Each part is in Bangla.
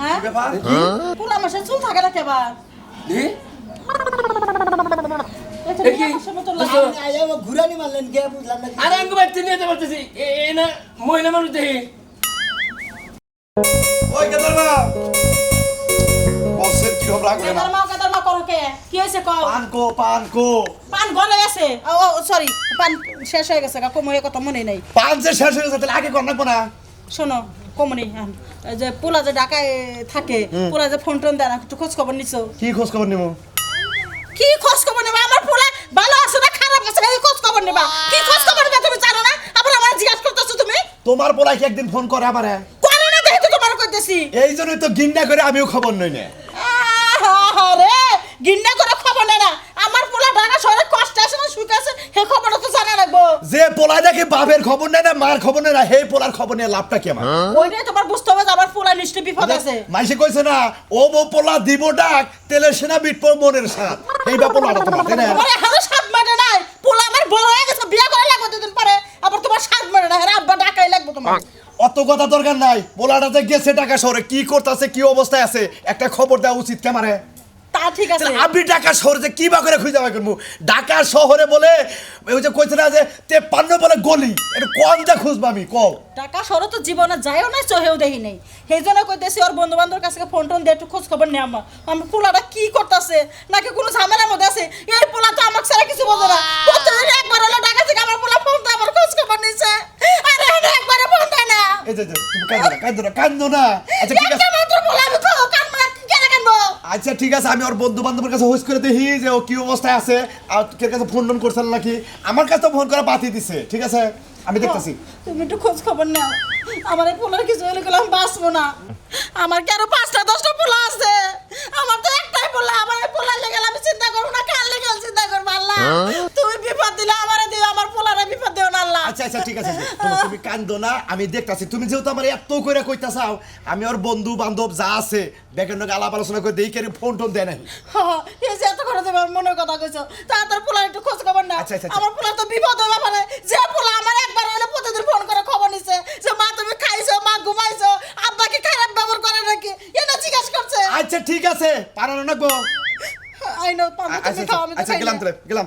হ্যাঁ? পুরা মাসে চুল থাকে না কেবার কি? নিয়ে আমার মতো দোস্ত, লাগে। আয়া ও ঘুরানি মারলেন কে? বুঝলাম না। আরে আঙ্গু বাচ্চা নিয়ে যেতে পারতেছি এ এ না মহিলা মানুষ দেখি। ওই কেদার মা। বসের কি হবে রাগ কেদার মা কেদার মা করো কে? কি হয়েছে কও? পানকো পানকো পান গলে আছে। ও ও সরি পান শেষ হয়ে গেছে কাকু কথা মনে নাই। পান যে শেষ হয়ে গেছে তাহলে আগে কর না। শোনো কমনি যে পোলা যে ঢাকায় থাকে পোলা যে ফোন টোন দেয় না একটু খোঁজ খবর নিছো? কি খোঁজ খবর নিবো? কি খোঁজ খবর নেবা? আমার পোলা ভালো আছে না খারাপ আছে এই খোঁজ খবর নেবা। কি খোঁজ খবর নেবা তুমি জানো না? আবার আমার জিজ্ঞাসা করতেছো তুমি? তোমার পোলাই কি একদিন ফোন করে আমারে? করে না দেখে তোমার কইতেছি। এই জন্যই তো গিন্ডা করে আমিও খবর নই না। আরে গিন্না করে খবর নেয় না আমার পোলা ঢাকা শহরে কষ্ট আছে না সুখ আছে হে খবরটা যে পোলাই দেখে বাপের খবর নেয় না মার খবর নেয় না হে পোলার খবর নিয়ে লাভটা কি আমার? ওইটাই তোমার বুঝতে হবে যে আমার পোলা নিশ্চয় বিপদ আছে। মাইসে কইছে না ও বো পোলা দিব ডাক তেলের সেনা বিটপর মনের সাথ এই বা পোলাটা তোমার তাই না? তোমার এখনও সাত মারে নাই। পোলা আমার বড় হয়ে গেছে বিয়ে করে লাগবে দুদিন পরে। আবার তোমার সাত মারে না হ্যাঁ আব্বা ডাকাই লাগবে তোমার। অত কথা দরকার নাই। পোলাটাতে গেছে টাকা শহরে কি করতেছে কি অবস্থায় আছে একটা খবর দেওয়া উচিত ক্যামারে তা ঠিক আছে। আপনি ঢাকা শহরে যে কি বা করে খুঁজে পাই করব? ঢাকা শহরে বলে ওই যে কইছে না যে তেপান্ন বলে গলি। এটা কম যা খুঁজবো আমি কম ঢাকা শহরে তো জীবনে যাইও না চহেও দেখি নাই। সেই জন্য কইতেছি ওর বন্ধু বান্ধবের কাছে ফোন টোন দিয়ে একটু খোঁজ খবর নেই আমার। আমার পোলাটা কি করতেছে? নাকি কোনো ঝামেলার মধ্যে আছে? এই পোলা তো আমাকে ছাড়া কিছু বোঝে না। প্রতিদিন একবার হলো ঢাকা থেকে আমার পোলা ফোন তো আমার খোঁজ খবর নিছে। আরে এনে একবারে ফোন দেয় না। এই যে যে, তুমি কান্দো না কান্দো না কান্দো না। আচ্ছা ঠিক আছে। মাত্র পোলা আমি আচ্ছা ঠিক আছে আমি ওর বন্ধু বান্ধবের কাছে হোস করে দেখি যে ও কি অবস্থায় আছে। আর কে কাছে ফোন টোন করছেন নাকি? আমার কাছে ফোন করে বাতি দিছে ঠিক আছে? আমি দেখতেছি। তুমি একটু খোঁজ খবর নাও। আমার এই পোলার কিছু হলে গেলে আমি বাঁচবো না। আমার কি আরও পাঁচটা দশটা পোলা আছে? আমার তো একটাই পোলা। আমার এই পোলার লেগে আমি চিন্তা করব না কার লেগে চিন্তা করব আল্লাহ। তুমি বিপদ দিলে আমার দিও আমার পোলারে বিপদ দিও না আল্লাহ আচ্ছা ঠিক আছে তুমি- তুমি কান্দো না আমি দেখতাছি। তুমি যেহেতু আমার এত করে কইতাছাও আমি ওর বন্ধু বান্ধব যা আছে বেকের নাকি আলাপ আলোচনা করে দেই কেন ফোন টোন দেয় নাই? এই যে এত করে মনের কথা কইছো তাড়াতাড়ি পোলার একটু খোঁজ খবর না আচ্ছা, আচ্ছা, আচ্ছা। আমার তো বিপদ মানে যে পোলা আমার একবার হলে প্রতিদিন ফোন করে খবর নিছে যে মা তুমি খাইছো মা ঘুমাইছো আব্বা কি খারাপ ব্যবহার করে নাকি? এটা জিজ্ঞাসা করছে। আচ্ছা ঠিক আছে পারানো নাকবো আই নো পাবো তুমি খাও আমি তো আচ্ছা গেলাম না। গেলাম।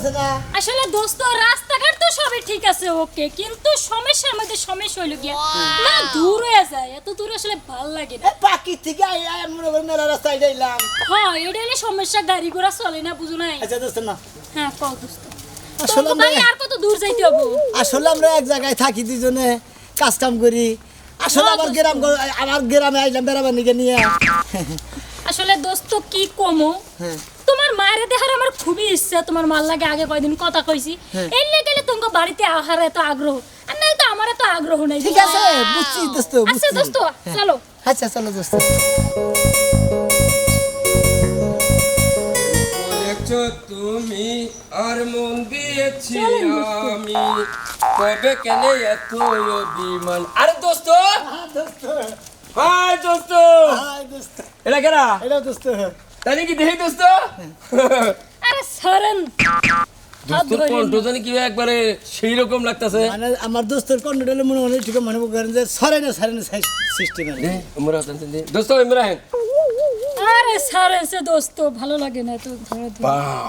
ভালো না? আসলে দোস্ত রাস্তাঘাট তো সবই ঠিক আছে ওকে কিন্তু সমস্যার মধ্যে সমস্যা হইল গিয়া না দূর হয়ে যায় এত দূর আসলে ভালো লাগে না। পাকি থেকে আই আই মনে করি মেলা রাস্তায় যাইলাম। হ্যাঁ এটা হলে সমস্যা গাড়ি ঘোড়া চলে না বুঝো নাই? আচ্ছা দোস্ত না। হ্যাঁ কও দোস্ত। আসলে আমরা আর কত দূর যাইতে হব? আসলে আমরা এক জায়গায় থাকি দুজনে কাজ কাম করি। আসলে হ্যাঁ, আমার গ্রাম আমার গ্রামে আইলাম বেড়াবার নিয়ে। আসলে দোস্ত কি কমো? হ্যাঁ। তোমার মায়ের দেখার আমার খুবই ইচ্ছা তোমার মার লাগে আগে কয়দিন কথা কইছি। হ্যাঁ। এলে গেলে তোমার বাড়িতে আহার এত আগ্রহ। আর নাই তো আমার এত আগ্রহ নাই। ঠিক আছে বুঝছি দোস্ত আচ্ছা দোস্ত চলো। আচ্ছা চলো দোস্ত। তুমি আর মন দিয়েছি আমি। কবে কেন এত অভিমান? আরে দোস্ত! হাই দোস্ত! হাই দোস্ত। এটা কেনা এটা দোস্ত। তাই নাকি দেখি দোস্ত? আরে সরেন। দোস্তর কণ্ঠ জানি কি একবারে সেই রকম লাগতেছে। মানে আমার দোস্তর কন্ট্রোলে মনে ঠিক মনে করেন যে সরে না সরে না সিস্টেম দোস্ত ইমরান আরে সরেন সে দোস্ত ভালো লাগে না তো ধরে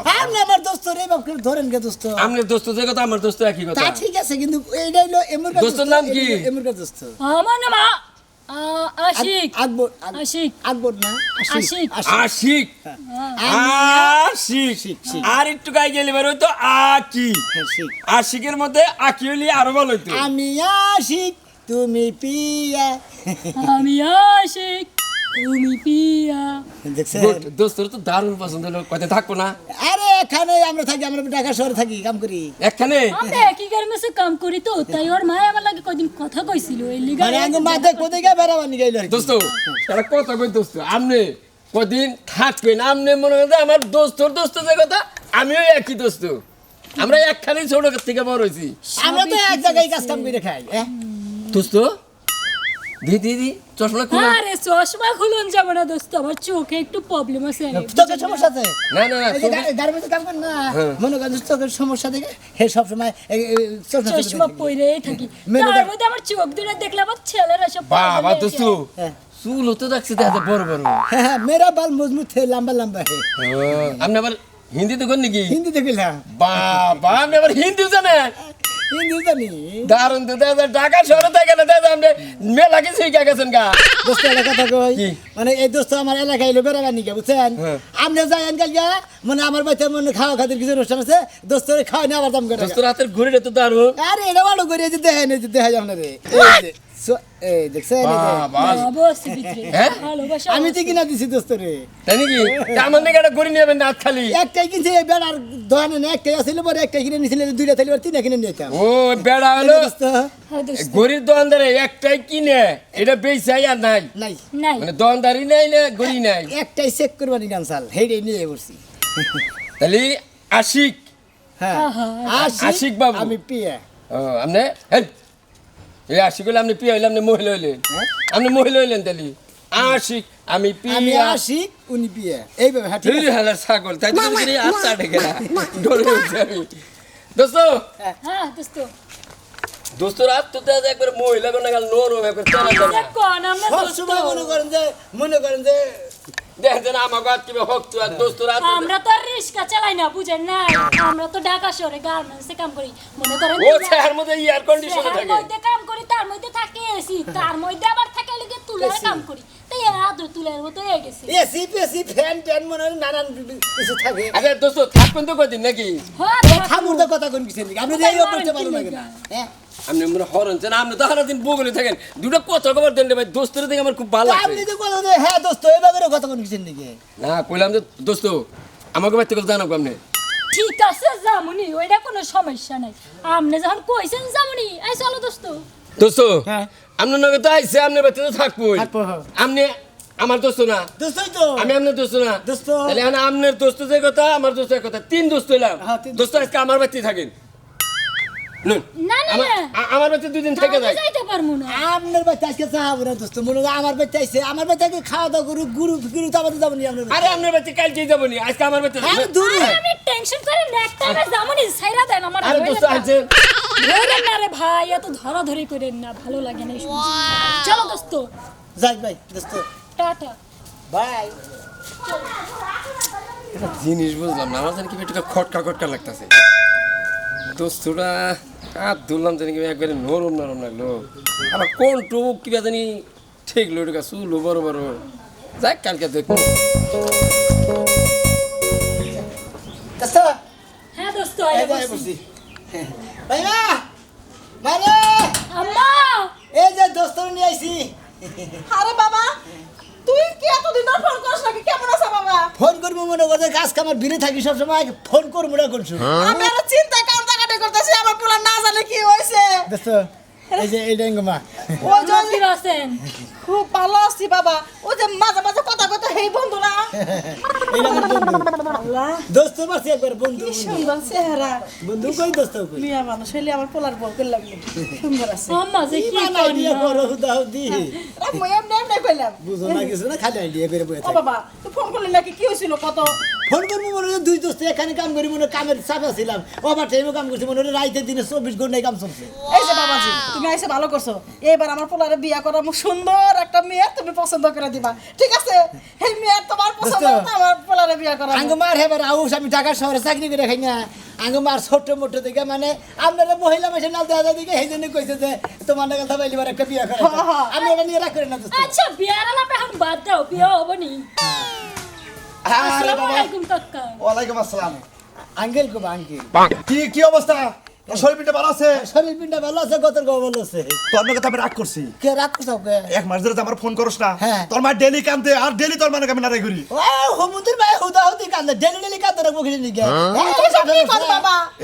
হ্যাঁ আমার দোস্ত রে বাপ করে ধরেন গে দোস্ত? আপনার দোস্ত যে কথা আমার দোস্ত একই কথা। তা ঠিক আছে কিন্তু এইটাই হলো এমর দোস্তর নাম কি? এমর দোস্ত। আমার নাম আশিক। আকবর আক- আশিক। আকবর না? আশিক। আশিক। আশিক। আর একটু গাই গেলে বের হইতো আকি আশিক। আশিকের মধ্যে আকি হইলে আরও ভালো হইতো? আমি আশিক তুমি পিয়া। আমি আশিক। তুমি পিয়া। দেখছেন? গুড দোস্তর তো দারুণ পছন্দ হলো। কত থাকব না? আরে এখানে আমরা থাকি আমরা ঢাকা শহরে থাকি কাম করি। একখানে? আমরা একই গার্মেন্টসে কাম করি তো তাই ওর মা আমার লাগে কদিন কথা কইছিল এই লিগা মানে আঙ্গ মাথায় কোথায় গিয়ে বেড়াবার নিয়ে গেল দোস্ত তারা কথা কই দোস্ত আমনে কদিন থাকবেন? আমনে মনে হয় আমার দোস্তর দোস্ত যে কথা আমিও একই দোস্ত। আমরা একখানে ছোট থেকে বড় হয়েছি। আমরা তো এক জায়গায় কাজ কাম করে খাই দোস্ত দি দি দি চশমা খুলে। আরে চশমা খুলুন যাব না দোস্ত আমার চোখে একটু প্রবলেম আছে। চোখের সমস্যা আছে। না না না এই যে কাম না। মনে করেন চোখের সমস্যা থেকে হে সব সময় চশমা চশমা পরেই থাকি। তার মধ্যে আমার চোখ দুটো দেখলে আমার ছেলেরা সব বাবা দোস্ত। হ্যাঁ। চুল হতে দেখছি দেখা বড় বড়। হ্যাঁ হ্যাঁ মেরা বাল মজবুত थे লম্বা লম্বা है আপনি আবার হিন্দিতে কোন নাকি? হিন্দি দেখিলাম বাবা আপনি আবার হিন্দি জানেন? দারুণ তো দাদা ঢাকা শহরে থাকে না দাদা আপনি মেলা কিছু শিখে গেছেন গা। দোস্ত এলাকা থেকে কি? মানে এই দোস্ত আমার এলাকায় এলো বেড়াবার নিকে বুঝছেন? হ্যাঁ। আপনি যাই আনকাল গিয়া মানে আমার বাড়িতে মনে খাওয়া খাতির কিছু অনুষ্ঠান আছে দোস্ত খাওয়া নিয়ে আবার দাম করে দোস্ত রাতের ঘুরে তো দারুণ। আরে এটা ভালো করে যে দেখেন যে দেখাই আপনারে। এই যে, হ্যাঁ? আমি তো কিনা দিছি দোস্ত রে। তাই নাকি? আমার নাকি একটা ঘুরে নেবেন না খালি। একটাই কিনছে এই বেড়ার দোকানে না একটাই আসছিল পরে একটাই কিনে দুইটা তিনটা কিনে ও বেড়া হলো হ্যাঁ, দোকানদারে একটাই কিনে এটা বেচাই আর নাই। নাই। নাই। মানে দোকানদারি নাই না গড়ি নাই? একটাই চেক করবানি নিয়ে তাহলে আশিক। হ্যাঁ আশিক বাবু। আমি পিয়া। ও আপনি হেই, এই আশিক হলে আপনি পিয়া হইলে আপনি মহিলা হইলেন। আপনি মহিলা হইলেন তাহলে। আশিক আমি আমি পিয়া আশিক উনি পিয়া। এইভাবে হ্যাঁ ঠিক আছে? হালার ছাগল তাই তো তুমি আচ্ছা ডেকে না। ডরে উঠছি আমি। দোস্ত হ্যাঁ। দোস্ত। দোস্ত রাত তো দাদা একবার মহিলা কোন গেল নরম একবার চলা যাবে দেখ কোন আমরা সব সময় মনে করেন যে মনে করেন যে দেখেন আমার গাছ হক আর দোস্ত আমরা তো রিক্সা চালাই না বুঝেন না? আমরা তো ঢাকা শহরে গার্মেন্টসে কাম করি। মনে করেন ও মধ্যে এয়ার কন্ডিশনে থাকে। মধ্যে কাম করি তার মধ্যে থাকে এসি তার মধ্যে আবার থাকে লিগে তুলার কাম করি। আদর তুলার মতো হয়ে গেছে। এসি পেসি ফ্যান ট্যান মনে হয় নানান কিছু থাকে। আচ্ছা দোস্ত থাকবেন তো কদিন নাকি? হ্যাঁ ঠাকুর তো কথা কোন কিছু নেই আপনি যে এই অভ্যাসটা পারবেন না হ্যাঁ। আপনি মনে হরন চান আপনি তো সারাদিন বগলে থাকেন। দুটো কথা খবর দেন ভাই দোস্তের দিকে আমার খুব ভালো তো আপনি যে কথা হ্যাঁ দোস্ত এভাবে কথা কোন কিছু নেই না কইলাম যে দোস্ত আমাকে বাড়িতে কথা জানাব আপনি? ঠিক আছে জামুনি ওইটা কোনো সমস্যা নাই। আপনি যখন কইছেন জামুনি এই চলো দোস্ত। দোস্ত হ্যাঁ। আপনার নগে তো আইসে আপনার বাড়িতে তো থাকব হ্যাঁ। আপনি আমার দোস্ত না। আমি আপনার দোস্ত না। তাহলে আপনার দোস্ত যে কথা আমার দোস্তের কথা। তিন দোস্ত হইলাম। হ্যাঁ, দোস্ত আজকে আমার বাড়িতে থাকেন। আমার না আ- আমার বাড়িতে দুদিন থেকে আমি যায়। যাইতে পারব না। আপনার বাচ্চা আজকে চাহাবো না দোস্ত মনে আমার বাচ্চা আইসে আমার বাচ্চাকে খাওয়া দাওয়া গুরু গুরু তো আমাদের যাব আপনার বাড়িতে। আরে আপনার বাড়িতে কাল যেয়ে যাব নি। আজকে আমার বাড়িতে আরে দূর। আরে আমি টেনশন করে না একটা আমি জামুনি ছাইরা দেন আমার আরে দোস্ত আছে ধরেন না রে ভাই এত ধরাধরি করেন না ভালো লাগে না। চলো দোস্ত। যাই ভাই দোস্ত। টাটা। বাই। জিনিস বুঝলাম না আমার জানি কি একটু খটকা খটকা লাগতেছে। দোস্তরা কার ধরলাম জানি একবারে নরম নরম লাগল। আবার কোন টুক কিবা জানি ঠিক লোটকা চুলো বড় বড় যাক কালকে দেখব। হ্যাঁ দোস্ত এই আইয়া যাই বসি। বসি। ভাই মা আম্মা! এই যে দোস্ত নিয়ে আইছি। আরে বাবা তুই কি এতদিন ধরে ফোন করিস নাকি? কেমন আছো বাবা? ফোন করব মনে করছে কাজ কামার ভিড়ে থাকি সবসময় ফোন করব না আমি আর চিন্তা করতেছি আমার পোলা না জানে কি হয়েছে। দোস্ত এই যে এই ডেঙ্গু মা যে কি আছেন? খুব ভালো আছি বাবা। ওই যে মাঝে মাঝে কথা কথা হেই বন্ধু না এই আমার বন্ধু। আল্লাহ। দোস্ত পাচ্ছি একবার বন্ধু। সুন্দর চেহারা। বন্ধু কই দোস্ত কই? মিয়া মানুষ হইলে আমার পোলার বউ করলাম সুন্দর আছে। আম্মা যে কি আইডিয়া করো দাও দি আমি এমনি এমনি কইলাম। বুঝো না কিছু না খালি আইডিয়া করে বসে ও বাবা তুই ফোন করলি নাকি? কি হয়েছিল? কত? ফোন করব মনে হয় দুই দোস্ত এখানে কাম করি মনে হয় কামের চাপে ছিলাম। ওভার টাইমে কাম করছি মনে হয় রাইতে দিনে চব্বিশ ঘন্টায় কাম চলছে। এই যে বাবাজি তুমি আইসে ভালো করছ। এইবার আমার পোলারে বিয়া করা মুখ সুন্দর একটা মেয়ে তুমি পছন্দ করে দিবা। ঠিক আছে? এই মেয়ে তোমার পছন্দ আমার পোলারে বিয়া করা আঙ্গ মার হেবার আউস আমি ঢাকা শহরে চাকরি করে খাই না। আঙ্গ মার ছোট্ট মোটো দিকে মানে আপনারা মহিলা মাসে নাল দেওয়া দিকে সেই জন্য কইছে যে তোমার নাগাল থাকা এবার একটা বিয়ে করে হ্যাঁ, হ্যাঁ। আমি এটা নিয়ে রাখ করে না আচ্ছা বিয়ার আলাপ এখন বাদ দাও বিয়া হব ওয়ালাইকুম আসসালাম। আঙ্কেল কো আঙ্কেল। কি কি অবস্থা? শরীর পিঠে ভালো আছে? শরীর পিন্ডা ভালো আছে গতর গাও ভালো আছে তোর নাকি আমি রাগ করছি। কে রাগ করছ কে? এক মাস ধরে আমার ফোন করস না। হ্যাঁ। তোর মা ডেলি কান্দে আর ডেলি তোর মানে আমি নারাই করি ও হুমুদের ভাই হুদা হুদি কান্দে ডেলি ডেলি কান্দে রাখব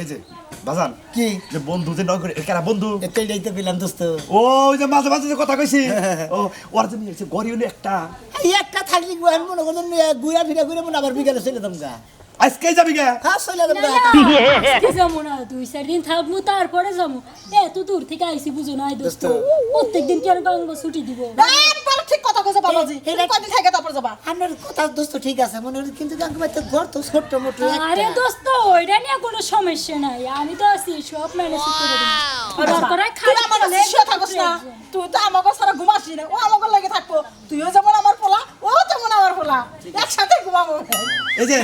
এই যে। বাজান কি? যে বন্ধু যে নগরে একারা বন্ধু? এতে যাইতে পেলাম দোস্ত। ও ওই যে মাঝে মাঝে যে কথা কইছি। ও ওর যে নিয়েছে গড়ি হলো একটা। এই একটা থাকলি গুয়ান মনে করুন গুয়া ফিরা ঘুরে মনে আবার বিকালে চলে দাম গা। আজকে যাবি গে? হ্যাঁ চলে দাম না, গা। না, আজকে যাব না দুই চার দিন থাকব তারপরে যাব। এত দূর থেকে আইসি বুঝো না দোস্ত। প্রত্যেকদিন কি আর গঙ্গা ছুটি দিব? একবার ঠিক কথা কইছো বাবাজি তুমি কয়দিন থেকে তারপর যাবা? আপনার কথা দোস্ত ঠিক আছে মনে কিন্তু গাঙ্গ ভাই তো ঘর তো ছোট্ট মোটো আরে দোস্ত ওইটা নিয়ে কোনো সমস্যা নাই আমি তো আছি সব ম্যানেজ করে দেবো দরকার হয় তুই খালি আমার বলে শিষ্য থাকস না। তুই তো আমাকে সারা ঘুমাসি না ও আমাকে লাগে থাকব। তুইও যেমন আমার পোলা ও যেমন আমার পোলা। একসাথে ঘুমাবো। এই যে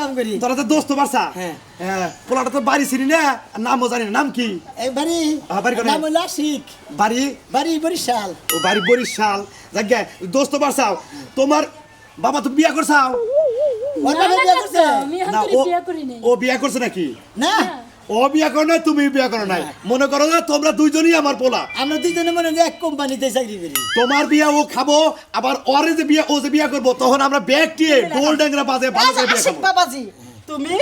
কাম করি। তোরা তো দোস্ত বারসা হ্যাঁ। হ্যাঁ পোলাটা তো বাড়ি ছিলি না নামও জানি না নাম কি? বাড়ি নাম হলো আশিক। বাড়ি? বাড়ি বরিশাল। ও বাড়ি বরিশাল। দোস্ত বারসাও তোমার বাবা তো বিয়া করছাও ও নাই বিয়া করছে নাকি? না। ও বিয়া করে নাই তুমি বিয়া করো নাই। মনে করো না তোমরা দুইজনই আমার পোলা। আমরা দুইজনে মনে এক কোম্পানিতে চাকরি করি। তোমার বিয়া ও খাব আবার ওরে যে বিয়া ও যে বিয়া করব তখন আমরা ব্যাগ টিয়ে গোল ড্যাংরা বাজে ভালো করে বিয়া বাবাজি। তুমি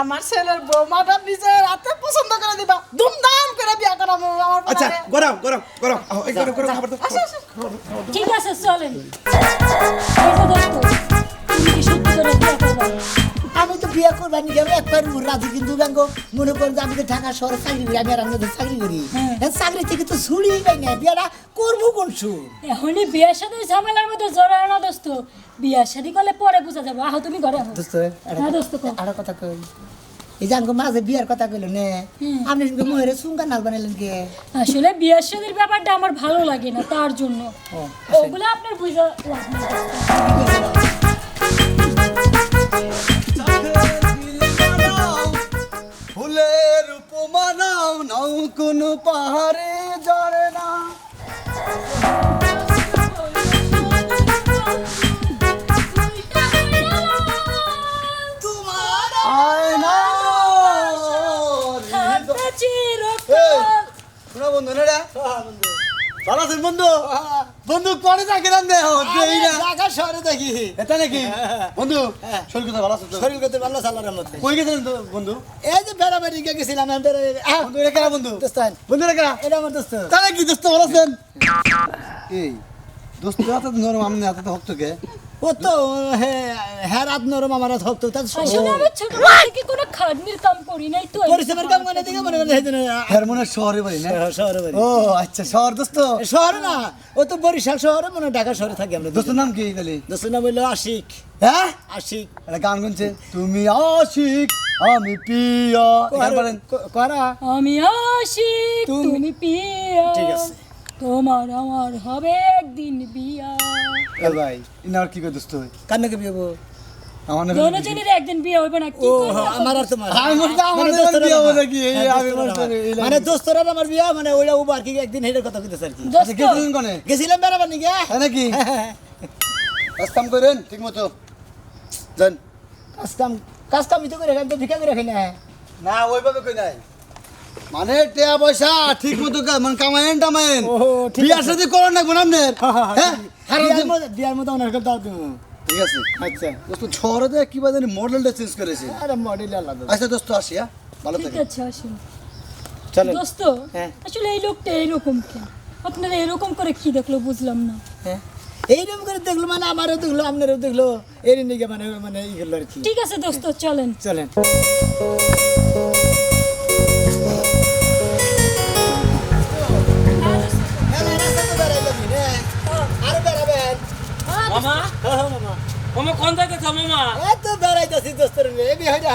আমার ছেলের বৌমাটা নিজের রাতে পছন্দ করে দিবা। ধুমধাম করে বিয়া করাবো আমার আচ্ছা গরম গরম গরম। গরম গরম খাবার দাও। আসো, আসো। ঠিক আছে চলেন। তুমি সত্যি করে বিয়ে করবা? আমি তো বিয়ে করবার আমি একবার রাজি কিন্তু গাঙ্গ মনে করেন আমি তো ঢাকা শহরে চাকরি করি আমি আর আমি চাকরি করি। হ্যাঁ। চাকরি থেকে তো ছুড়িয়ে পাই না। বিয়েটা করব কোন সুর? এখনই বিয়ের সাথে ঝামেলার মধ্যে জড়ায় না দোস্ত। বিয়ের সাথে করলে পরে বোঝা যাবে। আহ তুমি ঘরে দোস্ত হ্যাঁ। আরও কথা কই। এই যে আঙ্গ মাঝে বিয়ার কথা কইলো নে। আপনি সুঙ্গা নাল বানাইলেন কে? আসলে বিয়ের সাথের ব্যাপারটা আমার ভালো লাগে না তার জন্য। ওগুলো আপনার বুঝা ফুলের উপমা নাও নাও কোনো পাহাড়ে জড়ে না। আয় না চিরকাল। শোনা বন্ধু ভালো আছেন বন্ধু? বন্ধু পরে থাকে না দেহ দেই না ঢাকা শহরে দেখি। এটা নাকি? বন্ধু শরীর কথা ভালো আছে শরীর কথা ভালো সালার কই গেছেন বন্ধু? এই যে বেড়া বেড়াবাড়ি গিয়ে গেছিলাম আমি বেড়া- বন্ধু রে বন্ধু? বন্ধু কেনা এটা আমার দোস্ত। তাহলে কি দোস্ত ভালো আছেন? এই দোস্ত হাতে নরম আমনে হাতে হক তোকে ও তো হ্যাঁ রাত নরম আমার হাত তার কোনো খাটনির কাম করি নাই তো পরিশ্রমের কাম করে দিকে মনে করে হের মনে শহরে বাড়ি না? শহরে বাড়ি। ও আচ্ছা শহর দোস্ত? শহরে না ও তো বরিশাল শহরে মনে ঢাকা শহরে থাকি আমরা দোস্তের নাম কি তাহলে? দোস্ত নাম হইল আশিক। হ্যাঁ? আশিক। একটা গান গুনছে তুমি আশিক আমি গান করা আমি আশিক তুমি- তুমি পিয়া ঠিক আছে। তোমার আমার হবে একদিন বিয়া। এ ভাই ইনার কি করে দোস্ত কান্নাকে বিয়েবো আমার নাম দোনোজনের একদিন বিয়ে হবে না কি হ্যাঁ, আমার আর তোমার আমি বলছি, আমার মানে বিয়ে হবে আমার। নাকি? এই হ্যাঁ, আমি আমার। মানে দোস্তরা আমার বিয়া মানে ওইটা উবার কি একদিন হেঁটে কথা কইতেছে আর কি। দোস্ত। গেছিলেন কোনে? গেছিলাম বেড়াবার নিকে হ্যাঁ? নাকি? কাজ কাম করেন ঠিক মতো যান। কাজ কাম কাজ করে খাই তো ভিক্ষা করে খাই না। না ওইভাবে কই নাই। মানে টেয়া পয়সা ঠিক মতো মানে কামায়েন টামায়েন। ঠিক বিয়ার সাথে করেন না গোনামনের হ্যাঁ? বিয়ার দিন। মধ্যে বিয়ার মধ্যে ওনার দাও তুমি। ঠিক আছে। আচ্ছা। দোস্ত শহরে কি বা জানি মডেলটা চেঞ্জ করেছে। আরে মডেল আলাদা। আচ্ছা দোস্ত আসি হ্যাঁ? ভালো ঠিক থাকে আছে আসুন চলেন। দোস্ত হ্যাঁ। আসলে এই লোকটা এরকম কেন আপনারা এরকম করে কি দেখল বুঝলাম না। হ্যাঁ? এইরকম করে দেখল মানে আমারও দেখল আপনারও দেখল। এর নিকে মানে মানে ই আর কি। ঠিক আছে দোস্ত চলেন। চলেন। কোন যাইতেছ মামা? বেড়াইতেছি দোস্তর এমনি হয় না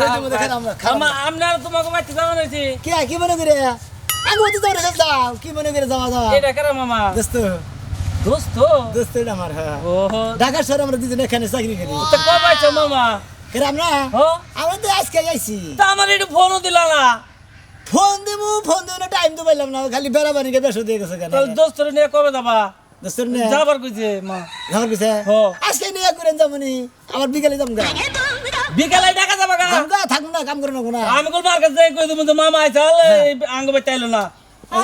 হয়তো মধ্যে খারাপ না, খারাপ। মামা না। আপনার তোমাকে বাড়তে যাওয়া হয়েছে কে কি মনে করে? আমি তো তোর কাছে যাও কি মনে করে যাওয়া যাওয়া এটা কেন মামা? দোস্ত। দোস্ত? দোস্ত এটা আমার হ্যাঁ। ওহো। ঢাকা শহরে আমরা দুজনে এখানে চাকরি করি। তো কবে পাইছো মামা? এরা আমরা আমরা তো আজকে আইছি। তা আমার একটু ফোনও দিলা না। ফোন দিমু ফোন দিব টাইম তো পাইলাম না খালি বেড়াবানিকে দিয়ে গেছে কেন? তো দোস্তর নিয়ে কবে যাবা? দোস্তর নিয়ে যাবার কইছে মা। যাবার কইছে? ও। আজকে নিয়ে করেন যামনি আবার বিকালে যাম গা বিকালে ঢাকা যাবা গা। থাকুন না কাম করে না আমি কল মার্কেট যাই কই তুমি তো মামা আইছাল আঙ্গ বাইতাইলো না।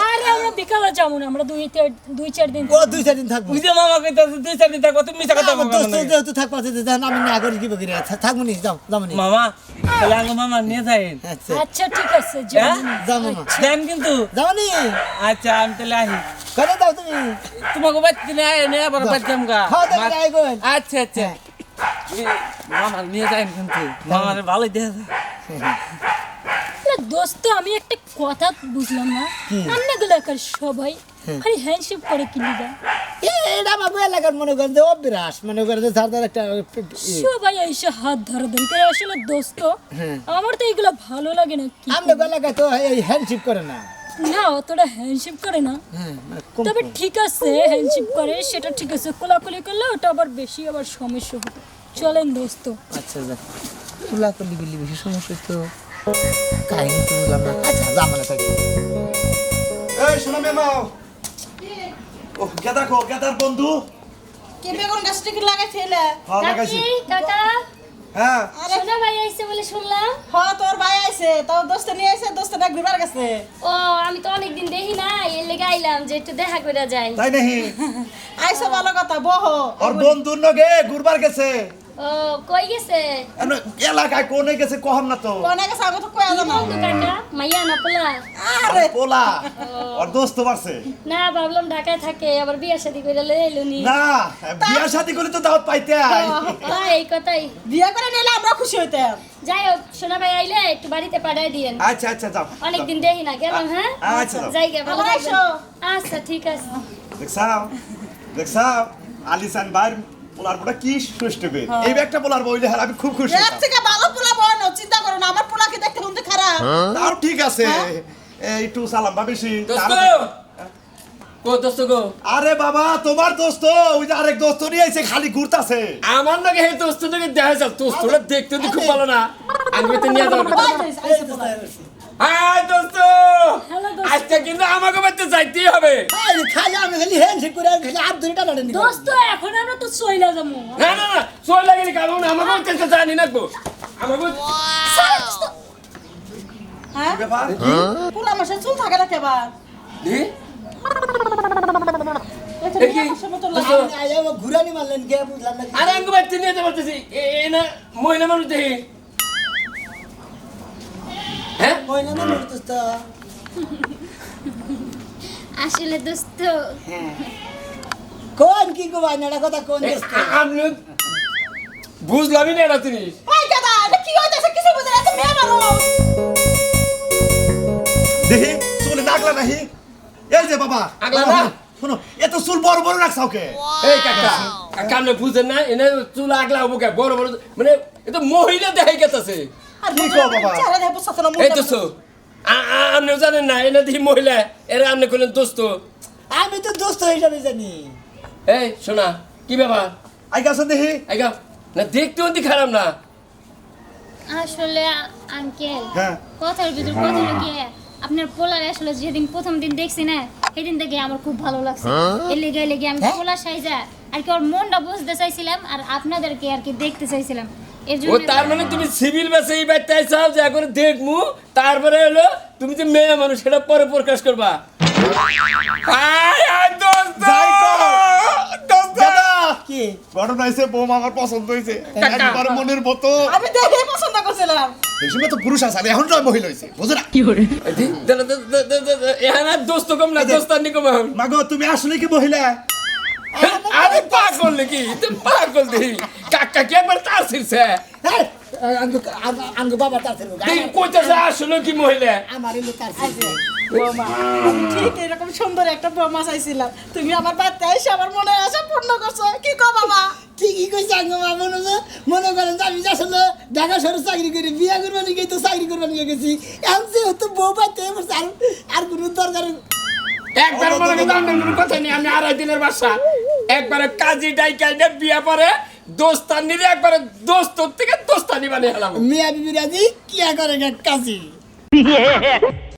আরে আমরা বিকালে যাব না আমরা দুই চার- দুই চার দিন ও দুই চার দিন থাকব। বুঝে মামা কইতাছে দুই চার দিন থাকব তুমি মিছা কথা আমার বলবা দোস্ত না। যেহেতু থাকব দেখেন আমি না করি কি বকিরে থাকব নি যাও যাব নি। মামা তাহলে আঙ্গ মামা নিয়ে যাইন। ঠিক আছে যাব না। দেন কিন্তু। যাব নি। আমি তাহলে আহি। করে দাও তুমি। তোমাকে বাইতে নিয়ে আবার বাইতে আমগা দেখি আইগোন আচ্ছা আচ্ছা। মামা নিয়ে যাইন কিন্তু মামার ভালোই দেখা যায়। দোস্ত আমি একটা কথা বুঝলাম না। রান্নাগুলাকার সবাই খালি হ্যান্ডশেক করে কিনে দেয় এটা আমার এলাকার মনে করেন যে অভ্যাস মনে করেন যে সারদার একটা সবাই এসে হাত ধরাধরি করে আসলে দোস্ত আমার তো এগুলো ভালো লাগে না আমরা এলাকায় তো এই হ্যান্ডশিপ করে না। না অতটা হ্যান্ডশেক করে না। হ্যাঁ তবে ঠিক আছে হ্যান্ডশেক করে সেটা ঠিক আছে। কোলাকুলি করলে ওটা আবার বেশি আবার সমস্যা হবে। চলেন দোস্ত। আচ্ছা যা। তুলা করলি বেশি সমস্যা তো কাহিনী তো বুঝলাম না। আচ্ছা যাব না থাকি। এই শোনো মেমাও ও গেদা কো গেদার বন্ধু। কে বেগুন গাছটা কি লাগাই থেলে হ্যাঁ কাকা। হ্যাঁ। সোনা ভাই আইছে বলে শুনলাম। হ তোর ভাই আইছে। তোর দোস্ত নিয়ে আইছে দোস্ত না ঘুরবার গেছে। ও আমি তো অনেকদিন দেখি না এর লেগে আইলাম যে একটু দেখা কইরা যাই। তাই নাহি আইছে ভালো কথা বহ। ওর বন্ধুর নগে ঘুরবার গেছে। ও কই গেছে? এনো এলাকায় কোনে গেছে কহম না তো? কোনে গেছে? আগে তো কয়া জানা বন্ধু কাকা? মাইয়া না পোলা? আরে পোলা। ওর দোস্ত বাড়ছে না ভাবলাম ঢাকায় থাকে আবার বিয়া শাদি করে লই এলো নি। না বিয়া শাদি করে তো দাওয়াত পাইতে আই এই কথাই। বিয়ে করে নিলে আমরা খুশি হইতাম। যাই হোক সোনা ভাই আইলে একটু বাড়িতে পাঠাই দিয়েন। আচ্ছা আচ্ছা যাও অনেকদিন দেখি না কেমন হ্যাঁ? আচ্ছা, যাই গে ভালো আচ্ছা ঠিক আছে। দেখছাও দেখছাও আলিসান ভাই পোলার বড় কি সুষ্ট বে এই ব্যাগটা পোলার বইলে হ্যাঁ আমি খুব খুশি এর থেকে ভালো পোলা বয় না চিন্তা করো না আমার পোলাকে দেখতে খারাপ তাও ঠিক আছে একটু সালাম বা বেশি আরে বাবা তোমার দোস্ত ওই যে আরেক দোস্ত নিয়ে এসে খালি ঘুরতাছে আমার নাকি এই দোস্ত নাকি দেখা যাও দোস্তরা দেখতে তো খুব ভালো না আমি তো নিয়ে যাব আইছে পোলা। হাই দোস্ত। আজকে কিন্তু আমাকে বাড়িতে যাইতেই হবে। খালি আমি খালি হ্যান্ডশিপ করে খালি হাত ধরে টানা টানি দোস্ত এখন আমরা তো চইলা যাব। না না না সই লাগেনি কারণ আমাকে বাড়িতে জানি না গো। আমাকে হ্যাঁ? ব্যাপার? মাসে চুল থাকে না কেবার? দোস্ত, ঘুরানি মারলেন কে বুঝলাম না আরে আমাকে বাড়িতে নিয়ে না মহিলা মানুষ দেখি। হ্যাঁ? আসলে দোস্ত। কোন কি গো কথা কোন দোস্ত? আমি বুঝলামই না এটা ওই দাদা এটা কি হইতাছে? কিছু বুঝে না তুমি মানুষ। দেখি চুলে নাগলা নাহি। এই যে বাবা আগলা না? শোনো এত চুল বড় বড় রাখছাও কে এই কাকা কাকা আপনি বুঝেন না এনে চুল আগলা হব কে? বড় বড় মানে এটা মহিলা দেখাই গেছে কি কও বাবা? চেহারা দেখে বুঝতে না এই দোস্ত আ- আ- আপনি জানেন না এনে দেখি মহিলা এরা আপনি করলেন দোস্ত। আমি তো দোস্ত হিসাবে জানি। এই শোনা কি ব্যাপার? আই গেছেন দেখি আইগা না দেখতে অতি খারাপ না। আসলে আঙ্কেল হ্যাঁ। কথার ভিতর কথা লুকিয়ে আপনার পোলার আসলে যেদিন প্রথম দিন দেখছি না সেদিন থেকে আমার খুব ভালো লাগছে। এর লেগে লেগে আমি পোলার সাইজা আর কি ওর মনটা বুঝতে চাইছিলাম আর আপনাদেরকে আর কি দেখতে চাইছিলাম। ও তার মানে তুমি সিভিল বেসে এই বাড়িতে আইসাও যে এখন দেখমু তারপরে হলো তুমি যে মেয়ে মানুষ সেটা পরে প্রকাশ করবা। কি? ঘটনা হয়েছে বৌমা আমার পছন্দ হয়েছে একবার মনের মতো। আমি দেখে পছন্দ করছিলাম। এই সময় তো পুরুষ আছে এখন তো মহিলা হয়েছে বুঝো না। এখানে দোস্ত কম না দোস্তানি কম মাগো তুমি আসলে কি মহিলা? আরে পাগল নাকি? তুমি পাগল দেখি কাকা কি একবার তার ছিড়ছে? হ্যাঁ আঙ্গু বাবা তার ছিল দেখি কইতেছে আসলে কি মহিলা? আমার এলো তার ছিল ঠিক এরকম সুন্দর একটা বৌমা চাইছিলাম। তুমি আমার বাড়িতে এসে আমার মনে আশা পূর্ণ করছ। কি কো বাবা? ঠিকই কইছে আঙ্গু বাবা মনে মনে করেন আমি যে আসলে ঢাকা শহরে চাকরি করি বিয়া করবার নিয়ে তো চাকরি করবার নিয়ে গেছি। এখন যেহেতু বউ পাইতে আর আর কোনো দরকার একবার মনে করি আন্দোলনের কথা নেই আমি আড়াই দিনের বাসা। একবারে কাজী ডাইকাইনে বিয়া পরে দোস্তানিরে একবারে দোস্ত থেকে দোস্তানি বানিয়ে হলাম মিয়া বিবি রাজি কি করে কাজী?